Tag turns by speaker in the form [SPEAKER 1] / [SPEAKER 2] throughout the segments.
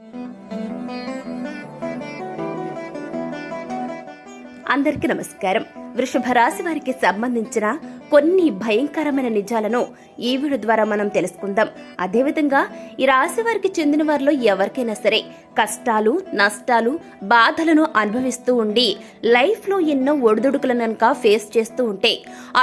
[SPEAKER 1] Música అందరికీ నమస్కారం. వృషభ రాశి వారికి సంబంధించిన కొన్ని భయంకరమైన నిజాలను ఈ వీడియో ద్వారా మనం తెలుసుకుందాం. అదేవిధంగా ఈ రాశి వారికి చెందిన వారిలో ఎవరికైనా సరే కష్టాలు నష్టాలు బాధలను అనుభవిస్తూ ఉండి లైఫ్లో ఎన్నో ఒడిదుడుకులను కనుక ఫేస్ చేస్తూ ఉంటే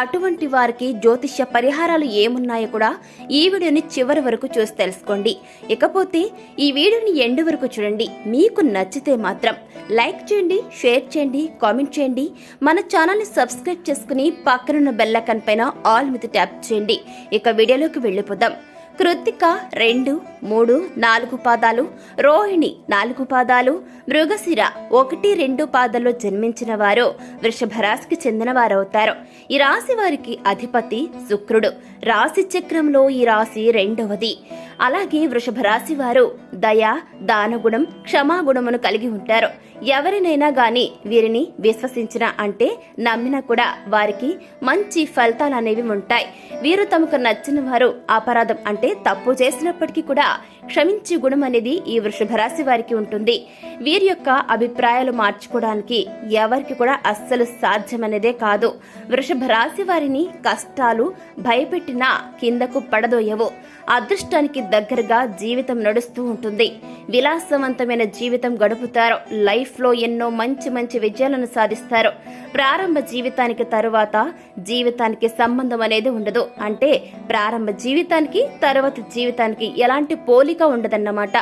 [SPEAKER 1] అటువంటి వారికి జ్యోతిష్య పరిహారాలు ఏమున్నాయో కూడా ఈ వీడియోని చివరి వరకు చూసి తెలుసుకోండి. ఇకపోతే ఈ వీడియోని ఎండు వరకు చూడండి. మీకు నచ్చితే మాత్రం లైక్ చేయండి షేర్ చేయండి కామెంట్ చేయండి. మన ఛానల్ని సబ్స్క్రైబ్ చేసుకుని పక్కనున్న బెల్లకన్ పైన ఆల్ మీద ట్యాప్ చేయండి. ఇక వీడియోలోకి వెళ్ళిపోదాం. కృత్తిక రెండు మూడు నాలుగు పాదాలు రోహిణి నాలుగు పాదాలు మృగశిర ఒకటి రెండు పాదాల్లో జన్మించిన వారు వృషభ రాశికి చెందిన వారవుతారు ఈ రాశి వారికి అధిపతి శుక్రుడు. రాశి చక్రంలో ఈ రాశి రెండవది. అలాగే వృషభ రాశి వారు దయ దానగుణం క్షమాగుణమును కలిగి ఉంటారు. ఎవరినైనా గాని వీరిని విశ్వసించిన అంటే నమ్మినా కూడా వారికి మంచి ఫలితాలు అనేవి ఉంటాయి. వీరు తమకు నచ్చిన వారు అపరాధం అంటే తప్పు చేసినప్పటికీ కూడా క్షమించే గుణం అనేది ఈ వృషభ రాశి వారికి ఉంటుంది. వీరి యొక్క అభిప్రాయాలు మార్చుకోవడానికి ఎవరికి కూడా అస్సలు సాధ్యమనేదే కాదు. వృషభ రాశి వారిని కష్టాలు భయపెట్టినా కిందకు పడదోయవు. అదృష్టానికి దగ్గరగా జీవితం నడుస్తూ ఉంటుంది. విలాసవంతమైన జీవితం గడుపుతారు. లైఫ్లో ఎన్నో మంచి మంచి విజయాలను సాధిస్తారు. ప్రారంభ జీవితానికి తరువాత జీవితానికి సంబంధం అనేది ఉండదు. అంటే ప్రారంభ జీవితానికి తరువాత జీవితానికి ఎలాంటి పోలిక ఉండదన్నమాట.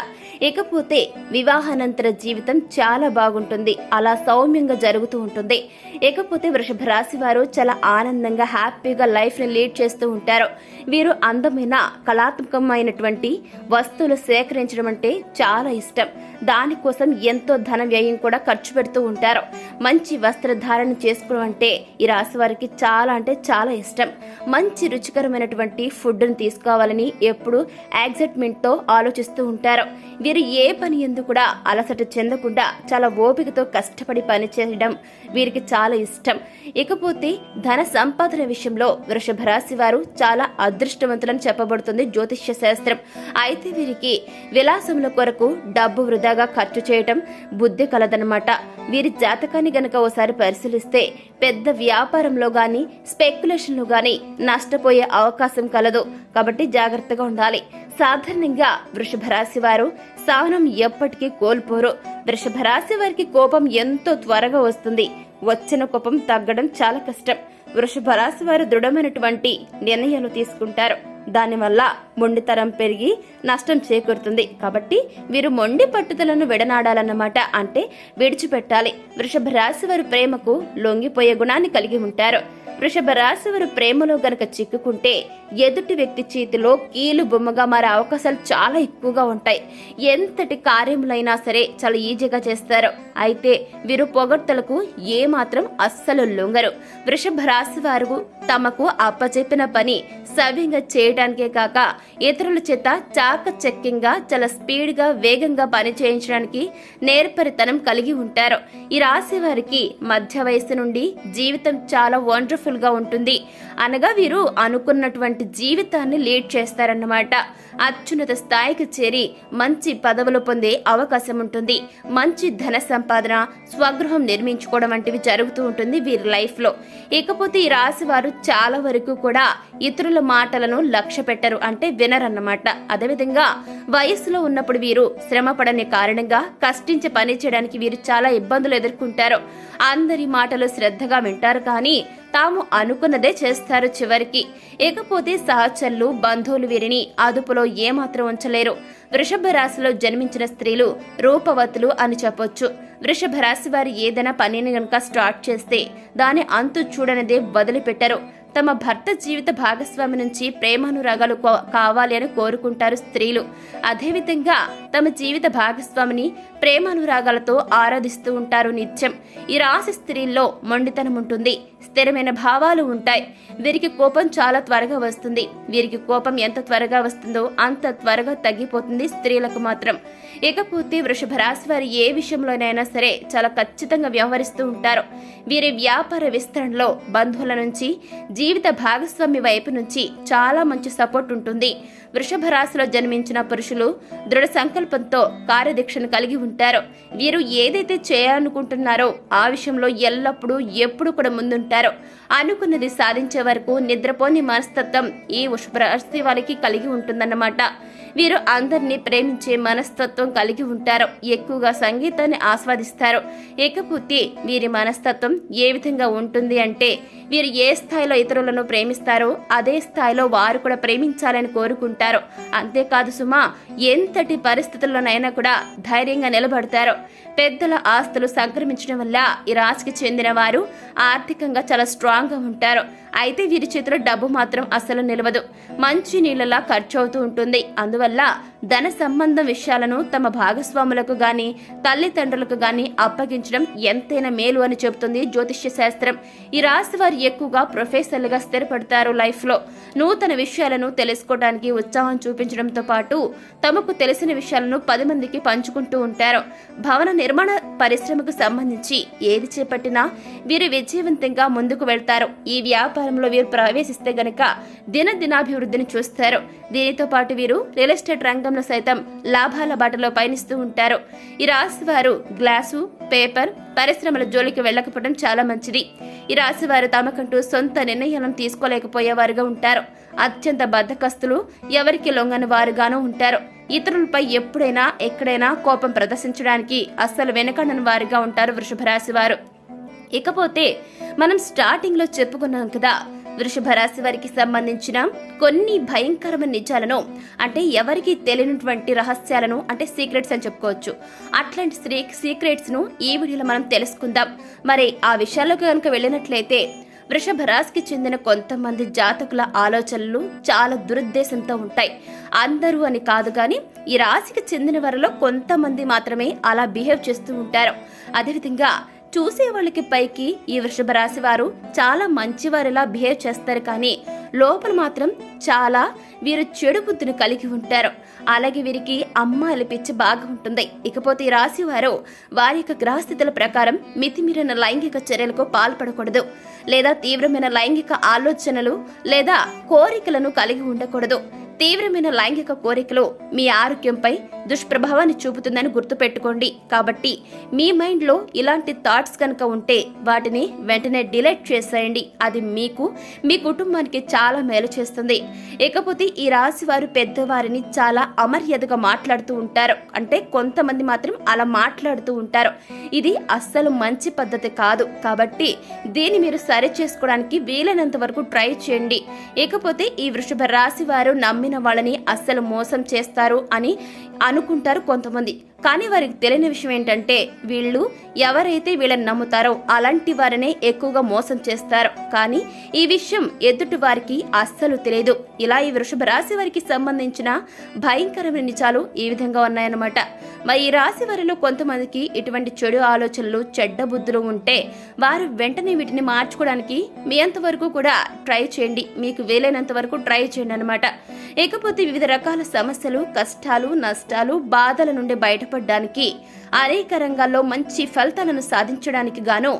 [SPEAKER 1] ఇకపోతే వివాహానంతర జీవితం చాలా బాగుంటుంది. అలా సౌమ్యంగా జరుగుతూ ఉంటుంది. ఇకపోతే వృషభ రాశి వారు చాలా ఆనందంగా హ్యాపీగా లైఫ్ని లీడ్ చేస్తూ ఉంటారు. వీరు అందమైన కళాత్మకమైనటువంటి వస్తువులు సేకరించడం అంటే చాలా ఇష్టం. దానికోసం ఎంతో ధన వ్యయం కూడా ఖర్చు పెడుతూ ఉంటారు. మంచి వస్త్రధారణ చేసుకోవడం అంటే ఈ రాశి వారికి చాలా అంటే చాలా ఇష్టం. మంచి రుచికరమైనటువంటి ఫుడ్ను తీసుకోవాలని ఎప్పుడు యాక్సైట్మెంట్తో ఆలోచిస్తూ ఉంటారు. వీరు ఏ పని ఎందు కూడా అలసట చెందకుండా చాలా ఓపికతో కష్టపడి పని చేయడం వీరికి చాలా ఇష్టం. ఇకపోతే ధన సంపాదన విషయంలో వృషభ రాశి వారు చాలా అదృష్టవంతులని చెప్పబడుతుంది జ్యోతిష్య శాస్త్రం. అయితే వీరికి విలాసముల కొరకు డబ్బు వృధాగా ఖర్చు చేయటం బుద్ధి కలదనమాట వీరి జాతకాన్ని గనక ఓసారి పరిశీలిస్తే పెద్ద వ్యాపారంలో గాని స్పెక్యులేషన్లో గాని నష్టపోయే అవకాశం కలదు. కాబట్టి జాగ్రత్తగా ఉండాలి. సాధారణంగా వృషభ రాశి వారు సహనం ఎప్పటికీ కోల్పోరు. వృషభ రాశి వారికి కోపం ఎంతో త్వరగా వస్తుంది. వచ్చిన కోపం తగ్గడం చాలా కష్టం. వృషభ రాశి వారు దృఢమైనటువంటి నిర్ణయాలు తీసుకుంటారు. దానివల్ల మొండితరం పెరిగి నష్టం చేకూరుతుంది. కాబట్టి వీరు మొండి పట్టుదలను విడనాడాలన్నమాట. అంటే విడిచిపెట్టాలి. వృషభ రాశి వారు ప్రేమకు లొంగిపోయే గుణాన్ని కలిగి ఉంటారు. వృషభ రాశి వారు ప్రేమలో గనక చిక్కుకుంటే ఎదుటి వ్యక్తి చేతిలో కీలు బొమ్మగా మారే అవకాశాలు చాలా ఎక్కువగా ఉంటాయి. ఎంతటి కార్యములైనా సరే చాలా ఈజీగా చేస్తారు. అయితే వీరు పొగడ్తలకు ఏమాత్రం అస్సలు లొంగరు. వృషభ రాశి వారు తమకు అప్పచెప్పిన పని సవ్యంగా చేయడానికే కాక ఇతరుల చేత చాకచక్యంగా చాలా స్పీడ్గా వేగంగా పని చేయించడానికి నేర్పరితనం కలిగి ఉంటారు. ఈ రాశి వారికి మధ్య వయసు నుండి జీవితం చాలా వండర్ఫుల్ గా ఉంటుంది. అనగా వీరు అనుకున్నటువంటి జీవితాన్ని లీడ్ చేస్తారన్నమాట. అత్యున్నత స్థాయికి చేరి మంచి పదవులు పొందే అవకాశం ఉంటుంది. మంచి ధన సంపాదన స్వగృహం నిర్మించుకోవడం వంటివి జరుగుతూ ఉంటుంది వీరి లైఫ్లో. ఇకపోతే ఈ రాశి వారు చాలా వరకు కూడా ఇతరుల మాటలను లక్ష్య పెట్టరు అంటే వినరన్నమాట. అదేవిధంగా వయసులో ఉన్నప్పుడు వీరు శ్రమ పడని కారణంగా కష్టించి పని చేయడానికి వీరు చాలా ఇబ్బందులు ఎదుర్కొంటారు. అందరి మాటలు శ్రద్ధగా వింటారు కానీ తాము అనుకున్నదే చేస్తారు చివరికి. ఇకపోతే సహచరులు బంధువులు వీరిని అదుపులో ఏమాత్రం ఉంచలేరు. వృషభ రాశిలో జన్మించిన స్త్రీలు రూపవతులు అని చెప్పొచ్చు. వృషభ రాశి వారు ఏదైనా పనిని గనుక స్టార్ట్ చేస్తే దాని అంతు చూడనిదే వదిలిపెట్టరు. తమ భర్త జీవిత భాగస్వామి నుంచి ప్రేమానురాగాలు కో- కావాలి అని కోరుకుంటారు స్త్రీలు. అదేవిధంగా తమ జీవిత భాగస్వామిని ప్రేమానురాగాలతో ఆరాధిస్తూ ఉంటారు నిత్యం. ఈ రాశి స్త్రీల్లో మొండితనం ఉంటుంది. స్థిరమైన భావాలు ఉంటాయి. వీరికి కోపం చాలా త్వరగా వస్తుంది. వీరికి కోపం ఎంత త్వరగా వస్తుందో అంత త్వరగా తగ్గిపోతుంది స్త్రీలకు మాత్రం. ఇకపోతే వృషభ రాశి వారు ఏ విషయంలోనైనా సరే చాలా ఖచ్చితంగా వ్యవహరిస్తూ ఉంటారు. వీరి వ్యాపార విస్తరణలో బంధువుల నుంచి జీవిత భాగస్వామి వైపు నుంచి చాలా మంచి సపోర్ట్ ఉంటుంది. వృషభ రాశిలో జన్మించిన పురుషులు దృఢ సంకల్పంతో కార్యదీక్షను కలిగి ఉంటారు. వీరు ఏదైతే చేయాలనుకుంటున్నారో ఆ విషయంలో ఎల్లప్పుడూ ఎప్పుడు కూడా ముందుంటారు. అనుకున్నది సాధించే వరకు నిద్రపోని మనస్తత్వం ఈ వృషభ రాశి వారికి కలిగి ఉంటుందన్నమాట. వీరు అందరినీ ప్రేమించే మనస్తత్వం కలిగి ఉంటారు. ఎక్కువగా సంగీతాన్ని ఆస్వాదిస్తారు. ఇకపోతే వీరి మనస్తత్వం ఏ విధంగా ఉంటుంది అంటే వీరు ఏ స్థాయిలో ఇతరులను ప్రేమిస్తారో అదే స్థాయిలో వారు కూడా ప్రేమించాలని కోరుకుంటారు. అంతేకాదు సుమా ఎంతటి పరిస్థితుల్లోనైనా కూడా ధైర్యంగా నిలబడతారు. పెద్దల ఆస్తులు సంక్రమించడం వల్ల ఈ రాశికి చెందిన వారు ఆర్థికంగా చాలా స్ట్రాంగ్గా ఉంటారు. అయితే వీరి చేతిలో డబ్బు మాత్రం అస్సలు నిలవదు. మంచి నీళ్ళలా ఖర్చు అవుతూ ఉంటుంది. అందువల్ల ధన సంబంధం విషయాలను తమ భాగస్వాములకు గాని తల్లిదండ్రులకు గాని అప్పగించడం ఎంతైనా మేలు అని చెబుతుంది జ్యోతిష్య శాస్త్రం. ఈ రాశి వారు ఎక్కువగా ప్రొఫెసర్లుగా స్థిరపడతారు లైఫ్లో. నూతన విషయాలను తెలుసుకోవడానికి ఉత్సాహం చూపించడంతో పాటు తమకు తెలిసిన విషయాలను పది మందికి పంచుకుంటూ ఉంటారు. భవన నిర్మాణ పరిశ్రమకు సంబంధించి ఏది చేపట్టినా వీరు విజయవంతంగా ముందుకు వెళ్తారు. ఈ వ్యాపారంలో వీరు ప్రవేశిస్తే గనక దినదినాభివృద్ధిని చూస్తారు. దీనితో పాటు వీరు రియల్ ఎస్టేట్ రంగం రంగంలో సైతం లాభాల బాటలో పయనిస్తూ ఉంటారు. ఈ రాశి వారు గ్లాసు పేపర్ పరిశ్రమల జోలికి వెళ్ళకపోవడం చాలా మంచిది. ఈ రాశి వారు తమకంటూ సొంత నిర్ణయాలను తీసుకోలేకపోయేవారుగా ఉంటారు. అత్యంత బద్ధకస్తులు ఎవరికి లొంగని వారుగానూ ఉంటారు. ఇతరులపై ఎప్పుడైనా ఎక్కడైనా కోపం ప్రదర్శించడానికి అస్సలు వెనకడని వారుగా ఉంటారు వృషభ రాశి వారు ఇకపోతే మనం స్టార్టింగ్లో చెప్పుకున్నాం కదా వృషభ రాశి వారికి సంబంధించిన కొన్ని భయంకరమైన నిజాలను అంటే ఎవరికి తెలియనటువంటి రహస్యాలను అంటే సీక్రెట్స్ అని చెప్పుకోవచ్చు. అట్లాంటి స్త్రీ సీక్రెట్స్ను ఈ వీడియోలో మనం తెలుసుకుందాం. మరి ఆ విషయాల్లోకి కనుక వెళ్ళినట్లయితే వృషభ రాశికి చెందిన కొంతమంది జాతకుల ఆలోచనలు చాలా దురుద్దేశంతో ఉంటాయి. అందరూ అని కాదు కానీ ఈ రాశికి చెందిన వారిలో కొంతమంది మాత్రమే అలా బిహేవ్ చేస్తూ ఉంటారు. అదేవిధంగా చూసే వాళ్ళకి పైకి ఈ వృషభ రాశి వారు చాలా మంచివారిలా బిహేవ్ చేస్తారు కానీ లోపల మాత్రం చాలా వీరు చెడు బుద్ధిని కలిగి ఉంటారు. అలాగే వీరికి అమ్మాయిల పిచ్చి బాగా ఉంటుంది. ఇకపోతే ఈ రాశి వారు వారి యొక్క గ్రహస్థితుల ప్రకారం మితిమీరిన లైంగిక చర్యలకు పాల్పడకూడదు. లేదా తీవ్రమైన లైంగిక ఆలోచనలు లేదా కోరికలను కలిగి ఉండకూడదు. తీవ్రమైన లైంగిక కోరికలు మీ ఆరోగ్యంపై దుష్ప్రభావాన్ని చూపుతుందని గుర్తుపెట్టుకోండి. కాబట్టి మీ మైండ్లో ఇలాంటి థాట్స్ కనుక ఉంటే వాటిని వెంటనే డిలీట్ చేసేయండి. అది మీకు మీ కుటుంబానికి చాలా మేలు చేస్తుంది. ఇకపోతే ఈ రాశి వారు పెద్దవారిని చాలా అమర్యాదగా మాట్లాడుతూ ఉంటారు. అంటే కొంతమంది మాత్రం అలా మాట్లాడుతూ ఉంటారు. ఇది అస్సలు మంచి పద్ధతి కాదు. కాబట్టి దీన్ని మీరు సరి చేసుకోవడానికి వీలైనంత వరకు ట్రై చేయండి. ఇకపోతే ఈ వృషభ రాశి వారు నమ్మిన వాళ్ళని అస్సలు మోసం చేస్తారు అని అనుకుంటారు కొంతమంది. కానీ వారికి తెలియని విషయం ఏంటంటే వీళ్ళు ఎవరైతే వీళ్ళని నమ్ముతారో అలాంటి వారినే ఎక్కువగా మోసం చేస్తారు. కానీ ఈ విషయం ఎదుటి వారికి అస్సలు తెలియదు. ఇలా ఈ వృషభ రాశి వారికి సంబంధించిన భయంకరమైన నిజాలు ఈ విధంగా ఉన్నాయన్నమాట. మరి ఈ రాశి వారిలో కొంతమందికి ఇటువంటి చెడు ఆలోచనలు చెడ్డ బుద్ధులు ఉంటే వారు వెంటనే వీటిని మార్చుకోవడానికి మీ అంతవరకు కూడా ట్రై చేయండి. మీకు వీలైనంత వరకు ట్రై చేయండి అనమాట ఇకపోతే వివిధ రకాల సమస్యలు కష్టాలు నష్టాలు బాధల నుండి బయటపడడానికి అనేక రంగాల్లో మంచి ఫలితాలను సాధించడానికి గాను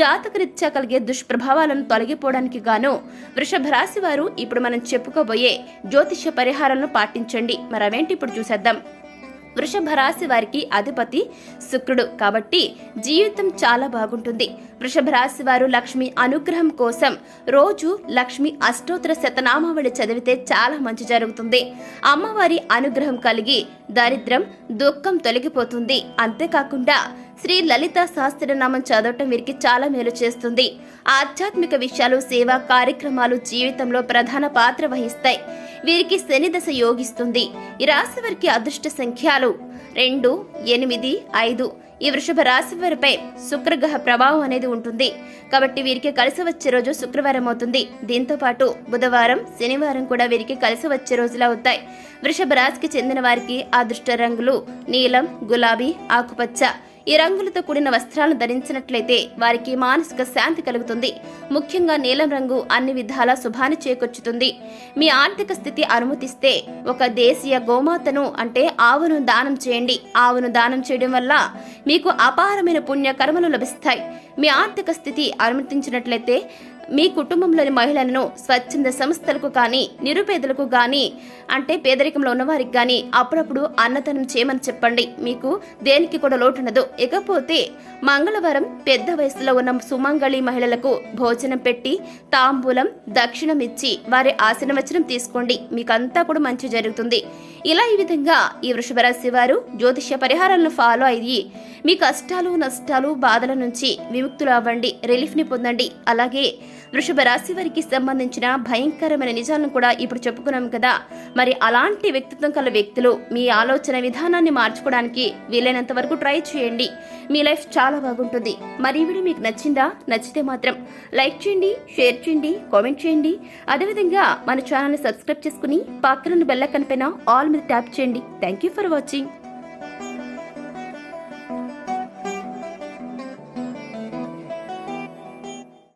[SPEAKER 1] జాతకరీత్యా కలిగే దుష్ప్రభావాలను తొలగిపోవడానికి గాను వృషభ రాశి వారు ఇప్పుడు మనం చెప్పుకోబోయే జ్యోతిష్య పరిహారాలను పాటించండి. మరి అవేంటి ఇప్పుడు చూసేద్దాం. వృషభ రాశి వారికి అధిపతి శుక్రుడు. కాబట్టి జీవితం చాలా బాగుంటుంది. వృషభ రాశి వారు లక్ష్మి అనుగ్రహం కోసం రోజు లక్ష్మి అష్టోత్తర శతనామావళి చదివితే చాలా మంచి జరుగుతుంది. అమ్మవారి అనుగ్రహం కలిగి దరిద్రం దుఃఖం తొలగిపోతుంది. అంతేకాకుండా శ్రీ లలిత సహస్రనామం చదవటం వీరికి చాలా మేలు చేస్తుంది. ఆధ్యాత్మిక విషయాలు సేవా కార్యక్రమాలు జీవితంలో ప్రధాన పాత్ర వహిస్తాయి. వీరికి శని దశ యోగిస్తుంది. ఈ రాశి వారికి అదృష్ట సంఖ్యలు రెండు ఎనిమిది ఐదు. ఈ వృషభ రాశి వారిపై శుక్రగ్రహ ప్రభావం అనేది ఉంటుంది. కాబట్టి వీరికి కలిసి వచ్చే రోజు శుక్రవారం అవుతుంది. దీంతో పాటు బుధవారం శనివారం కూడా వీరికి కలిసి వచ్చే రోజులు అవుతాయి. వృషభ రాశికి చెందిన వారికి అదృష్ట రంగులు నీలం గులాబీ ఆకుపచ్చ. ఈ రంగులతో కూడిన వస్త్రాలను ధరించినట్లయితే వారికి మానసిక శాంతి కలుగుతుంది. ముఖ్యంగా నీలం రంగు అన్ని విధాల శుభాన్ని చేకూర్చుతుంది. మీ ఆర్థిక స్థితి అనుమతిస్తే ఒక దేశీయ గోమాతను అంటే ఆవును దానం చేయండి. ఆవును దానం చేయడం వల్ల మీకు అపారమైన పుణ్య కర్మలు లభిస్తాయి. మీ ఆర్థిక స్థితి అనుమతించినట్లయితే మీ కుటుంబంలోని మహిళలను స్వచ్ఛంద సంస్థలకు కానీ నిరుపేదలకు కానీ అంటే పేదరికంలో ఉన్నవారికి కానీ అప్పుడప్పుడు అన్నదానం చేయమని చెప్పండి. మీకు దేనికి కూడా లోటుండదు. ఇకపోతే మంగళవారం పెద్ద వయసులో ఉన్న సుమంగళి మహిళలకు భోజనం పెట్టి తాంబూలం దక్షిణం ఇచ్చి వారి ఆశీర్వచనం తీసుకోండి. మీకంతా కూడా మంచి జరుగుతుంది. ఇలా ఈ విధంగా ఈ వృషభరాశి వారు జ్యోతిష్య పరిహారాలను ఫాలో అయ్యి మీ కష్టాలు నష్టాలు బాధల నుంచి విముక్తులు అవ్వండి. రిలీఫ్ని పొందండి. అలాగే వృషభ రాశి వారికి సంబంధించిన భయంకరమైన నిజాలను కూడా ఇప్పుడు చెప్పుకున్నాం కదా. మరి అలాంటి వ్యక్తిత్వం కల వ్యక్తులు మీ ఆలోచన విధానాన్ని మార్చుకోవడానికి వీలైనంత వరకు ట్రై చేయండి. మీ లైఫ్ చాలా బాగుంటుంది. మరి వీడియో మీకు నచ్చిందా? నచ్చితే మాత్రం లైక్ చేయండి షేర్ చేయండి కామెంట్ చేయండి. అదేవిధంగా మన ఛానల్ని సబ్స్క్రైబ్ చేసుకుని పక్కన బెల్ పైన ఆల్ మీద ట్యాప్ చేయండి. Thank you for watching.